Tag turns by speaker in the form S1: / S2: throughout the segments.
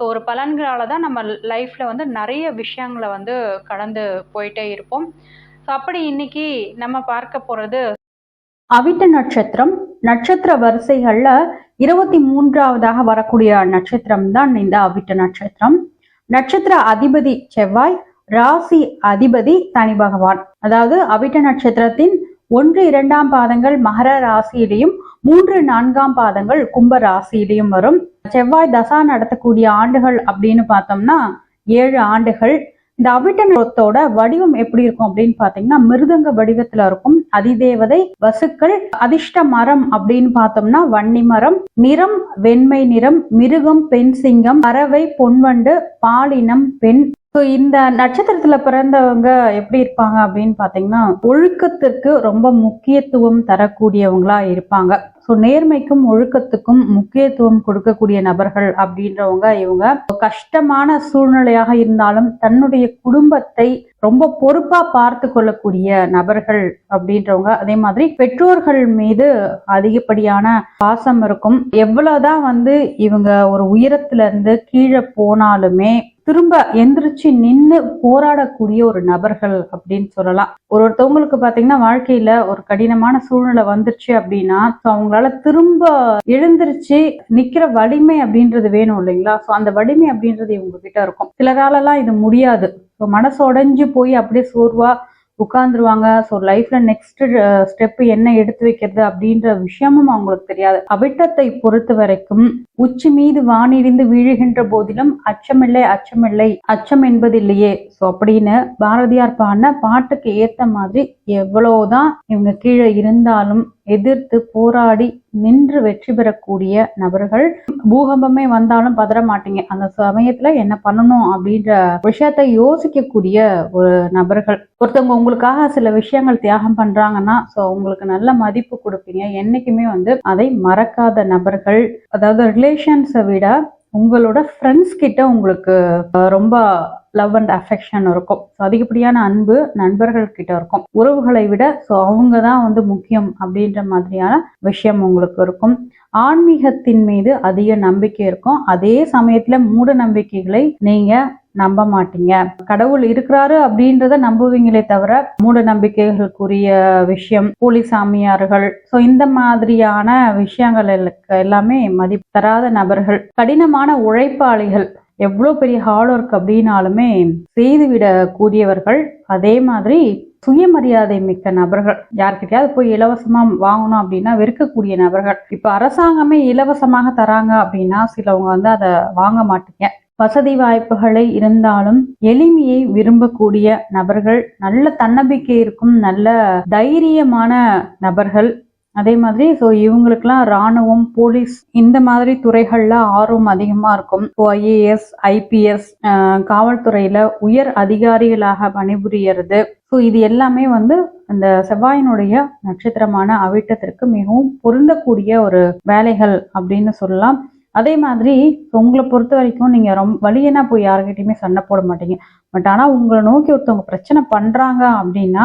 S1: So ஒரு பலன்களால் தான் நம்ம லைஃப்பில் வந்து நிறைய விஷயங்களை வந்து கடந்து போயிட்டே இருப்போம். ஸோ அப்படி இன்னைக்கு நம்ம பார்க்க போகிறது
S2: அவிட்ட நட்சத்திரம். நட்சத்திர வரிசைகள்ல இருபத்தி மூன்றாவதாக வரக்கூடிய நட்சத்திரம் தான் இந்த அவிட்ட நட்சத்திரம். நட்சத்திர அதிபதி செவ்வாய் ராசி அதிபதி தனி பகவான். அதாவது அவிட்ட நட்சத்திரத்தின் ஒன்று இரண்டாம் பாதங்கள் மகர ராசியிலையும் மூன்று நான்காம் பாதங்கள் கும்ப ராசியிலையும் வரும். செவ்வாய் தசா நடத்தக்கூடிய ஆண்டுகள் அப்படின்னு பார்த்தோம்னா ஏழு ஆண்டுகள். இந்த அவிட்டனத்தோட வடிவம் எப்படி இருக்கும் அப்படின்னு பாத்தீங்கன்னா மிருதங்க வடிவத்துல இருக்கும். அதிதேவதை வசுக்கள் அதிர்ஷ்ட மரம் அப்படின்னு பார்த்தோம்னா வன்னி மரம் நிறம் வெண்மை நிறம் மிருகம் பெண் சிங்கம் பறவை பொன்வண்டு பாலினம் பெண் ஸோ இந்த நட்சத்திரத்துல பிறந்தவங்க எப்படி இருப்பாங்க அப்படின்னு பாத்தீங்கன்னா ஒழுக்கத்திற்கு ரொம்ப முக்கியத்துவம் தரக்கூடியவங்களா இருப்பாங்க. ஸோ நேர்மைக்கும் ஒழுக்கத்துக்கும் முக்கியத்துவம் கொடுக்கக்கூடிய நபர்கள் அப்படின்றவங்க இவங்க. கஷ்டமான சூழ்நிலையாக இருந்தாலும் தன்னுடைய குடும்பத்தை ரொம்ப பொறுப்பா பார்த்து கொள்ளக்கூடிய நபர்கள் அப்படின்றவங்க. அதே மாதிரி பெற்றோர்கள் மீது அதிகப்படியான பாசம் இருக்கும். எவ்வளவுதான் வந்து இவங்க ஒரு உயரத்துல இருந்து கீழே போனாலுமே திரும்ப எந்திரிச்சு நின்று போராடக்கூடிய ஒரு நபர்கள் அப்படின்னு சொல்லலாம். ஒரு ஒருத்தவங்களுக்கு பாத்தீங்கன்னா வாழ்க்கையில ஒரு கடினமான சூழ்நிலை வந்துருச்சு அப்படின்னா ஸோ அவங்களால திரும்ப எழுந்திருச்சு நிக்கிற வலிமை அப்படின்றது வேணும் இல்லைங்களா? ஸோ அந்த வலிமை அப்படின்றது இவங்க கிட்ட இருக்கும். சிலராலலாம் இது முடியாது. ஸோ மனசு உடைஞ்சு போய் அப்படியே சோர்வா உட்கார்ந்துருவாங்க. ஸோ லைஃப்ல நெக்ஸ்ட் ஸ்டெப் என்ன எடுத்து வைக்கிறது அப்படின்ற விஷயமும் அவங்களுக்கு தெரியாது. அவிட்டத்தை பொறுத்த வரைக்கும் உச்சி மீது வானிடிந்து வீழுகின்ற போதிலும் அச்சமில்லை அச்சமில்லை. அச்சம் என்பது இல்லையே ஸோ அப்படின்னு பாரதியார் பாடின பாட்டுக்கு ஏத்த மாதிரி எவ்வளவுதான் இவங்க கீழே இருந்தாலும் எதிர்த்து போராடி நின்று வெற்றி பெறக்கூடிய நபர்கள் பூகம்பமே வந்தாலும் பதற மாட்டீங்க. அந்த சமயத்துல என்ன பண்ணணும் அப்படின்ற விஷயத்தை யோசிக்கக்கூடிய ஒரு நபர்கள். ஒருத்தவங்க உங்களுக்காக சில விஷயங்கள் தியாகம் பண்றாங்கன்னா ஸோ உங்களுக்கு நல்ல மதிப்பு கொடுப்பீங்க. என்னைக்குமே வந்து அதை மறக்காத நபர்கள் அதாவது ரிலேஷன்ஸை விட உங்களோட ஃப்ரெண்ட்ஸ் கிட்ட உங்களுக்கு ரொம்ப லவ் அண்ட் அஃபெக்ஷன் இருக்கும். ஸோ அதிகப்படியான அன்பு நண்பர்கள் கிட்ட இருக்கும். உறவுகளை விட ஸோ அவங்க தான் வந்து முக்கியம் அப்படின்ற மாதிரியான விஷயம் உங்களுக்கு இருக்கும். ஆன்மீகத்தின் மீது அதிக நம்பிக்கை இருக்கும். அதே சமயத்துல மூட நம்பிக்கைகளை நீங்க நம்ப மாட்டீங்க. கடவுள் இருக்கிறாரு அப்படின்றத நம்புவீங்களே தவிர மூட நம்பிக்கைகளுக்குரிய விஷயம் போலி சாமியார்கள் ஸோ இந்த மாதிரியான விஷயங்கள் எல்லாமே மதிப்பு தராத நபர்கள். கடினமான உழைப்பாளிகள் எவ்வளோ பெரிய ஹார்ட் ஒர்க் அப்படின்னாலுமே செய்துவிடக்கூடியவர்கள் அதே மாதிரி சுயமரியாதை மிக்க நபர்கள். யார்கிட்டயாவது போய் இலவசமா வாங்கணும் அப்படின்னா வெறுக்கக்கூடிய நபர்கள். இப்ப அரசாங்கமே இலவசமாக தராங்க அப்படின்னா சிலவங்க வந்து அதை வாங்க மாட்டீங்க. வசதி வாய்ப்புகளை இருந்தாலும் எளிமையை விரும்பக்கூடிய நபர்கள் நல்ல தன்னம்பிக்கை இருக்கும் நல்ல தைரியமான நபர்கள் அதே மாதிரி ஸோ இவங்களுக்குலாம் ராணுவம் போலீஸ் இந்த மாதிரி துறைகள்ல ஆர்வம் அதிகமா இருக்கும். ஸோ ஐஏஎஸ் ஐபிஎஸ் காவல்துறையில உயர் அதிகாரிகளாக பணிபுரியறது. ஸோ இது எல்லாமே வந்து அந்த செவ்வாயினுடைய நட்சத்திரமான அவிட்டத்திற்கு மிகவும் பொருந்தக்கூடிய ஒரு வேலைகள் அப்படின்னு சொல்லலாம். அதே மாதிரி உங்களை பொறுத்த வரைக்கும் நீங்க ரொம்ப வழியனா போய் யாருக்கிட்டையுமே சண்டை போட மாட்டீங்க. பட் ஆனா உங்களை நோக்கி ஒருத்தவங்க பிரச்சனை பண்றாங்க அப்படின்னா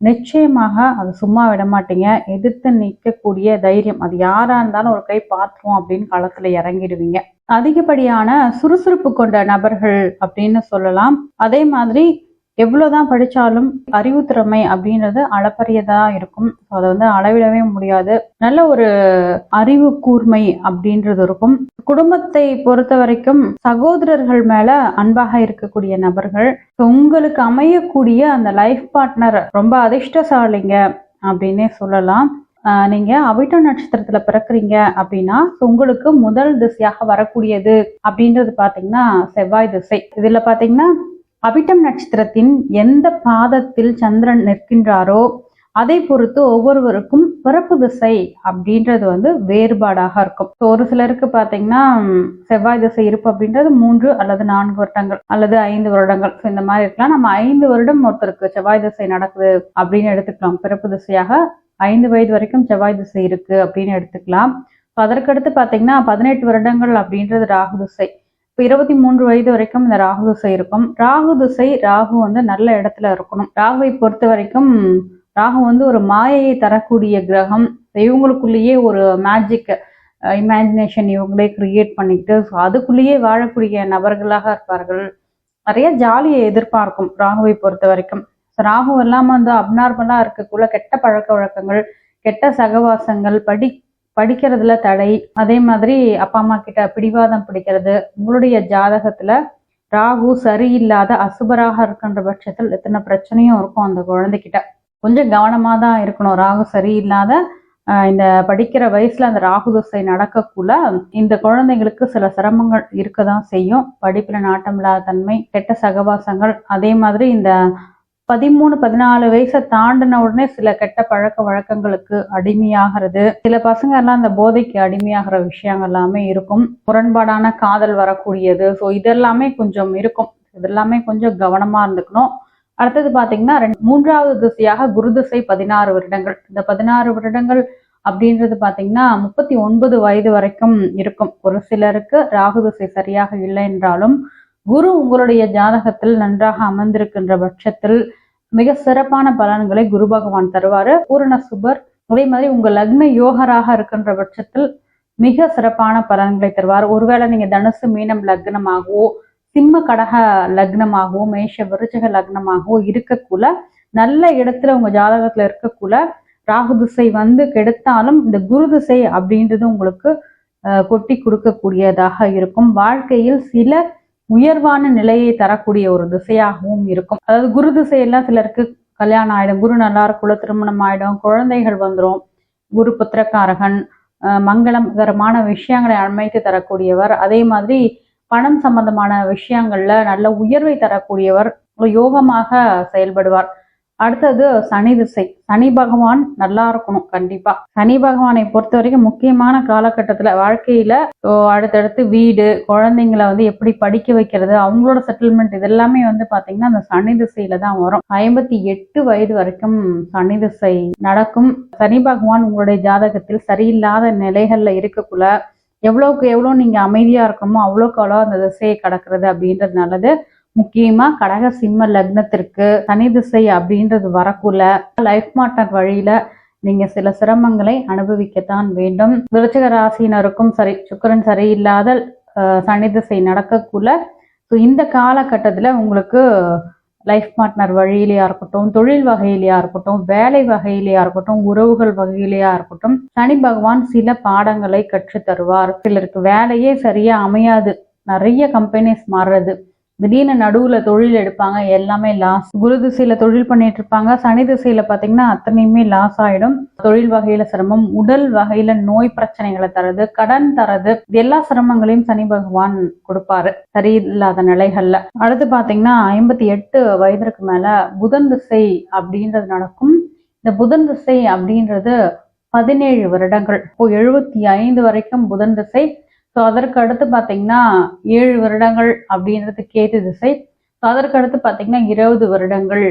S2: நிச்சயமாக அது சும்மா விட மாட்டீங்க எதிர்த்து நிற்கக்கூடிய தைரியம். அது யாரா இருந்தாலும் ஒரு கை பார்த்துவோம் அப்படின்னு களத்துல இறங்கிடுவீங்க. அதிகப்படியான சுறுசுறுப்பு கொண்ட நபர்கள் அப்படின்னு சொல்லலாம். அதே மாதிரி எவ்வளவுதான் படிச்சாலும் அறிவு திறமை அப்படின்றது அளப்பரியதா இருக்கும். ஸோ அதை வந்து அளவிடவே முடியாது. நல்ல ஒரு அறிவு கூர்மை அப்படின்றது இருக்கும். குடும்பத்தை பொறுத்த வரைக்கும் சகோதரர்கள் மேல அன்பாக இருக்கக்கூடிய நபர்கள் உங்களுக்கு அமையக்கூடிய அந்த லைஃப் பார்ட்னர் ரொம்ப அதிர்ஷ்டசாலிங்க அப்படின்னே சொல்லலாம். ஆஹ் நீங்க அவிட்ட நட்சத்திரத்துல பிறக்குறீங்க அப்படின்னா உங்களுக்கு முதல் திசையாக வரக்கூடியது அப்படின்றது பாத்தீங்கன்னா செவ்வாய் திசை. இதுல பாத்தீங்கன்னா அவிட்டம் நட்சத்திரத்தின் எந்த பாதத்தில் சந்திரன் நிற்கின்றாரோ அதை பொறுத்து ஒவ்வொருவருக்கும் பிறப்பு திசை அப்படின்றது வந்து வேறுபாடாக இருக்கும். So, ஒரு சிலருக்கு பாத்தீங்கன்னா செவ்வாய் திசை இருப்பு அப்படின்றது மூன்று அல்லது நான்கு வருடங்கள் அல்லது ஐந்து வருடங்கள். ஸோ இந்த மாதிரி இருக்கலாம். நம்ம ஐந்து வருடம் ஒருத்தருக்கு செவ்வாய் திசை நடக்குது அப்படின்னு எடுத்துக்கலாம். பிறப்பு திசையாக ஐந்து வயது வரைக்கும் செவ்வாய் திசை இருக்கு அப்படின்னு எடுத்துக்கலாம். அதற்கடுத்து பாத்தீங்கன்னா பதினெட்டு வருடங்கள் அப்படின்றது ராகு திசை. இப்போ இருபத்தி மூன்று வயது வரைக்கும் இந்த ராகு திசை இருக்கும். ராகு திசை ராகு வந்து நல்ல இடத்துல இருக்கணும். ராகுவை பொறுத்த வரைக்கும் ராகு வந்து ஒரு மாயையை தரக்கூடிய கிரகம். இவங்களுக்குள்ளேயே ஒரு மேஜிக் இமேஜினேஷன் இவங்களே கிரியேட் பண்ணிக்கிட்டு ஸோ அதுக்குள்ளேயே வாழக்கூடிய நபர்களாக இருப்பார்கள். நிறைய ஜாலியை எதிர்பார்க்கும் ராகுவை பொறுத்த வரைக்கும். ஸோ ராகு இல்லாமல் வந்து அப்நார்மலா இருக்கக்குள்ள கெட்ட பழக்க வழக்கங்கள் கெட்ட சகவாசங்கள் படி படிக்கிறதுல தடை. அதே மாதிரி அப்பா அம்மா கிட்ட பிடிவாதம் பிடிக்கிறது. உங்களுடைய ஜாதகத்துல ராகு சரியில்லாத அசுபராக இருக்கின்ற பட்சத்தில் எத்தனை பிரச்சனையும் இருக்கும் அந்த குழந்தைகிட்ட. கொஞ்சம் கவனமா தான் இருக்கணும். ராகு சரியில்லாத ஆஹ் இந்த படிக்கிற வயசுல அந்த ராகு தசை நடக்கக்குள்ள இந்த குழந்தைங்களுக்கு சில சிரமங்கள் இருக்க தான் செய்யும். படிப்புல நாட்டம் இல்லாத தன்மை கெட்ட சகவாசங்கள் அதே மாதிரி இந்த பதிமூணு பதினாலு வயசை தாண்டின உடனே சில கெட்ட பழக்க வழக்கங்களுக்கு அடிமையாகிறது. சில பசங்க எல்லாம் அந்த போதைக்கு அடிமையாகிற விஷயங்கள் எல்லாமே இருக்கும். முரண்பாடான காதல் வரக்கூடியது. ஸோ இதெல்லாமே கொஞ்சம் இருக்கும். இதெல்லாமே கொஞ்சம் கவனமா இருந்துக்கணும். அடுத்தது பாத்தீங்கன்னா ரெண்டு- மூன்றாவது திசையாக குரு திசை பதினாறு வருடங்கள். இந்த பதினாறு வருடங்கள் அப்படின்றது பாத்தீங்கன்னா முப்பத்தி ஒன்பது வயது வரைக்கும் இருக்கும். ஒரு சிலருக்கு ராகு திசை சரியாக இல்லை என்றாலும் குரு உங்களுடைய ஜாதகத்தில் நன்றாக அமர்ந்திருக்கின்ற பட்சத்தில் மிக சிறப்பான பலன்களை குரு பகவான் தருவாரு. பூரண சுபர். அதே மாதிரி உங்க லக்ன யோகராக இருக்கின்ற பட்சத்தில் மிக சிறப்பான பலன்களை தருவார். ஒருவேளை நீங்க தனுசு மீனம் லக்னமாகவோ சிம்ம கடக லக்னமாகவோ மேஷ விருச்சக லக்னமாகவோ இருக்கக்குள்ள நல்ல இடத்துல உங்க ஜாதகத்துல இருக்கக்குள்ள ராகு திசை வந்து கெடுத்தாலும் இந்த குரு திசை அப்படின்றது உங்களுக்கு அஹ், கொட்டி கொடுக்கக்கூடியதாக இருக்கும். வாழ்க்கையில் சில உயர்வான நிலையை தரக்கூடிய ஒரு திசையாகவும் இருக்கும். அதாவது குரு திசையெல்லாம் சிலருக்கு கல்யாணம் ஆயிடும். குரு நல்லா இருக்குள்ள திருமணம் ஆயிடும் குழந்தைகள் வந்துடும் குரு புத்திரக்காரகன் மங்களகரமான விஷயங்களை அமைத்து தரக்கூடியவர். அதே மாதிரி பணம் சம்பந்தமான விஷயங்கள்ல நல்ல உயர்வை தரக்கூடியவர் யோகமாக செயல்படுவார். அடுத்தது சனி திசை. சனி பகவான் நல்லா இருக்கணும் கண்டிப்பா. சனி பகவானை பொறுத்த வரைக்கும் முக்கியமான காலகட்டத்துல வாழ்க்கையில அடுத்தடுத்து வீடு குழந்தைங்களை வந்து எப்படி படிக்க வைக்கிறது அவங்களோட செட்டில்மெண்ட் இதெல்லாமே வந்து பாத்தீங்கன்னா அந்த சனி திசையில தான் வரும். ஐம்பத்தி எட்டு வயது வரைக்கும் சனி திசை நடக்கும். சனி பகவான் உங்களுடைய ஜாதகத்தில் சரியில்லாத நிலைகள்ல இருக்கக்குள்ள எவ்வளவுக்கு எவ்வளவு நீங்க அமைதியா இருக்கணுமோ அவ்வளோக்கு அவ்வளோ அந்த திசையை கடக்கிறது அப்படின்றது நல்லது. முக்கியமா கடக சிம்ம லக்னத்திற்கு சனி திசை அப்படின்றது வரக்குள்ள லைஃப் மார்ட்னர் வழியில நீங்க சில சிரமங்களை அனுபவிக்கத்தான் வேண்டும். விருச்சிக ராசியினருக்கும் சரி சுக்கிரன் சரியில்லாத சனி திசை நடக்கக்குள்ள ஸோ இந்த காலகட்டத்தில் உங்களுக்கு லைஃப் பார்ட்னர் வழியிலையா இருக்கட்டும் தொழில் வகையிலையா இருக்கட்டும் வேலை வகையிலையா இருக்கட்டும் உறவுகள் வகையிலையா இருக்கட்டும் சனி பகவான் சில பாடங்களை கற்று தருவார் சிலருக்கு வேலையே சரியா அமையாது. நிறைய கம்பெனிஸ் மாறுறது. திடீர்னு நடுவுல தொழில் எடுப்பாங்க எல்லாமே லாஸ் குரு திசையில தொழில் பண்ணிட்டு இருப்பாங்க. சனி திசையில பாத்தீங்கன்னா அத்தனையுமே லாஸ் ஆயிடும். தொழில் வகையில சிரமம் உடல் வகையில நோய் பிரச்சனைகளை தரது கடன் தரது. எல்லா சிரமங்களையும் சனி பகவான் கொடுப்பாரு. சரியில்லாத நிலைகள்ல. அடுத்து பாத்தீங்கன்னா ஐம்பத்தி எட்டு வயதிற்கு மேல புதன் திசை அப்படின்றது நடக்கும். இந்த புதன் திசை அப்படின்றது பதினேழு வருடங்கள். இப்போ எழுபத்தி ஐந்து வரைக்கும் புதன் திசை ஸோ அதற்கு அடுத்து பார்த்தீங்கன்னா ஏழு வருடங்கள் அப்படின்றது கேது திசை. ஸோ அதற்கு அடுத்து பார்த்தீங்கன்னா இருபது வருடங்கள்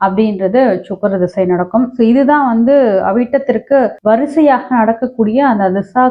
S2: அப்படின்றது சுக்கர திசை நடக்கும். ஸோ இதுதான் வந்து அவிட்டத்திற்கு வரிசையாக நடக்கக்கூடிய அந்த திசா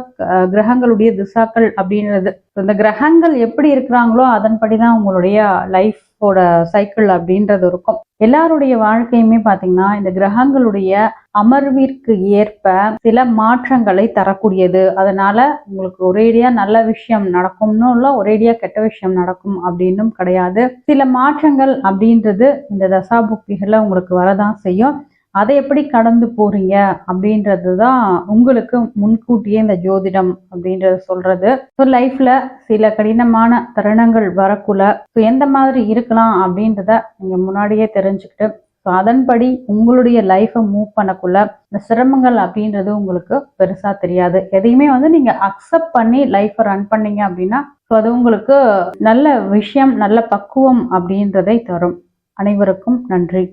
S2: கிரகங்களுடைய திசாக்கள் அப்படின்றது. இந்த கிரகங்கள் எப்படி இருக்கிறாங்களோ அதன்படி தான் உங்களுடைய லைஃபோட சைக்கிள் அப்படின்றது இருக்கும். எல்லாருடைய வாழ்க்கையுமே பார்த்தீங்கன்னா இந்த கிரகங்களுடைய அமர்விற்கு ஏற்ப சில மாற்றங்களை தரக்கூடியது. அதனால உங்களுக்கு ஒரேடியா நல்ல விஷயம் நடக்கும்னு இல்லை ஒரேடியா கெட்ட விஷயம் நடக்கும் அப்படின்னும் கிடையாது. சில மாற்றங்கள் அப்படின்றது இந்த தசா புக்திகளில் உங்களுக்கு வரதான் செய்யும். அதை எப்படி கடந்து போறீங்க அப்படின்றது தான் உங்களுக்கு முன்கூட்டியே இந்த ஜோதிடம் அப்படின்றத சொல்றது. ஸோ லைஃப்ல சில கடினமான தருணங்கள் வரக்குள்ள ஸோ எந்த மாதிரி இருக்கலாம் அப்படின்றத நீங்க முன்னாடியே தெரிஞ்சுக்கிட்டு ஸோ அதன்படி உங்களுடைய லைஃப்பை மூவ் பண்ணக்குள்ள இந்த சிரமங்கள் அப்படின்றது உங்களுக்கு பெருசா தெரியாது. எதையுமே வந்து நீங்க அக்செப்ட் பண்ணி லைஃப்பை ரன் பண்ணீங்க அப்படின்னா ஸோ அது உங்களுக்கு நல்ல விஷயம் நல்ல பக்குவம் அப்படின்றதை தரும். அனைவருக்கும் நன்றி.